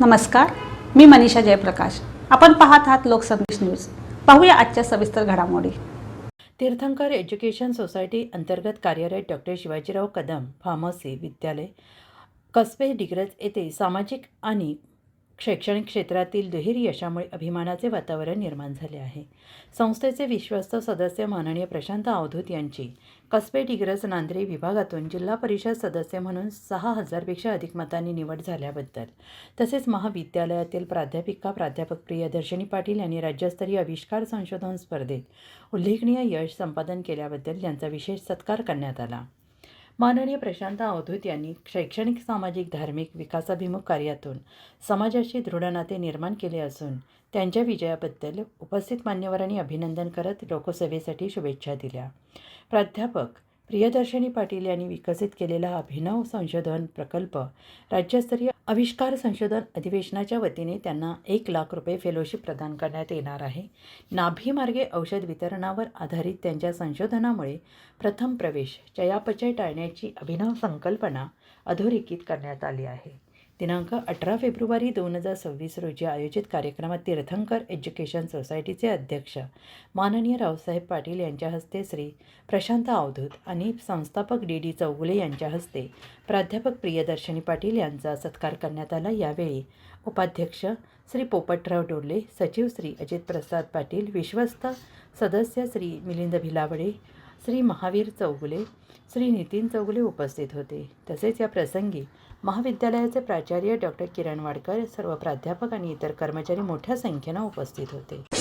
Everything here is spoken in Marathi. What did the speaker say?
नमस्कार मी मनीषा जयप्रकाश. आपण पाहत आहात लोकसंदेश न्यूज. पाहूया आजच्या सविस्तर घडामोडी. तीर्थंकर एज्युकेशन सोसायटी अंतर्गत कार्यरत डॉक्टर शिवाजीराव कदम फार्मसी विद्यालय कसबे डिग्रज येथे सामाजिक आणि शैक्षणिक क्षेत्रातील दुहेर यशामुळे अभिमानाचे वातावरण निर्माण झाले आहे. संस्थेचे विश्वस्त सदस्य माननीय प्रशांत अवधूत यांची कसबे डिग्रज नांद्रे विभागातून जिल्हा परिषद सदस्य म्हणून सहा हजारपेक्षा अधिक मतांनी निवड झाल्याबद्दल तसेच महाविद्यालयातील प्राध्यापिका प्राध्यापक प्रियदर्शनी पाटील यांनी राज्यस्तरीय आविष्कार संशोधन स्पर्धेत उल्लेखनीय यश संपादन केल्याबद्दल त्यांचा विशेष सत्कार करण्यात आला. माननीय प्रशांत अवधूत यांनी शैक्षणिक सामाजिक धार्मिक विकासाभिमुख कार्यातून समाजाशी दृढ नाते निर्माण केले असून त्यांच्या विजयाबद्दल उपस्थित मान्यवरांनी अभिनंदन करत लोकसभेसाठी शुभेच्छा दिल्या. प्राध्यापक प्रियदर्शनी पाटील यांनी विकसित केलेला अभिनव संशोधन प्रकल्प राज्यस्तरीय आविष्कार संशोधन अधिवेशनाच्या वतीने त्यांना एक लाख रुपये फेलोशिप प्रदान करण्यात येणार आहे. नाभीमार्गे औषध वितरणावर आधारित त्यांच्या संशोधनामुळे प्रथम प्रवेश चयापचय टाळण्याची अभिनव संकल्पना अधोरेखित करण्यात आली आहे. दिनांक अठरा फेब्रुवारी दोन हजार सव्वीस रोजी आयोजित कार्यक्रमात तीर्थंकर एज्युकेशन सोसायटीचे अध्यक्ष माननीय रावसाहेब पाटील यांच्या हस्ते श्री प्रशांत अवधूत आणि संस्थापक डी डी चौगुले यांच्या हस्ते प्राध्यापक प्रियदर्शनी पाटील यांचा सत्कार करण्यात आला. यावेळी उपाध्यक्ष श्री पोपटराव डोले सचिव श्री अजित प्रसाद पाटील विश्वस्त सदस्य श्री मिलिंद भिलावडे श्री महावीर चौगुले श्री नितीन चौगुले उपस्थित होते. तसेच या प्रसंगी महाविद्यालयाचे प्राचार्य डॉक्टर किरण वाडकर सर्व प्राध्यापक आणि इतर कर्मचारी मोठ्या संख्येनं उपस्थित होते.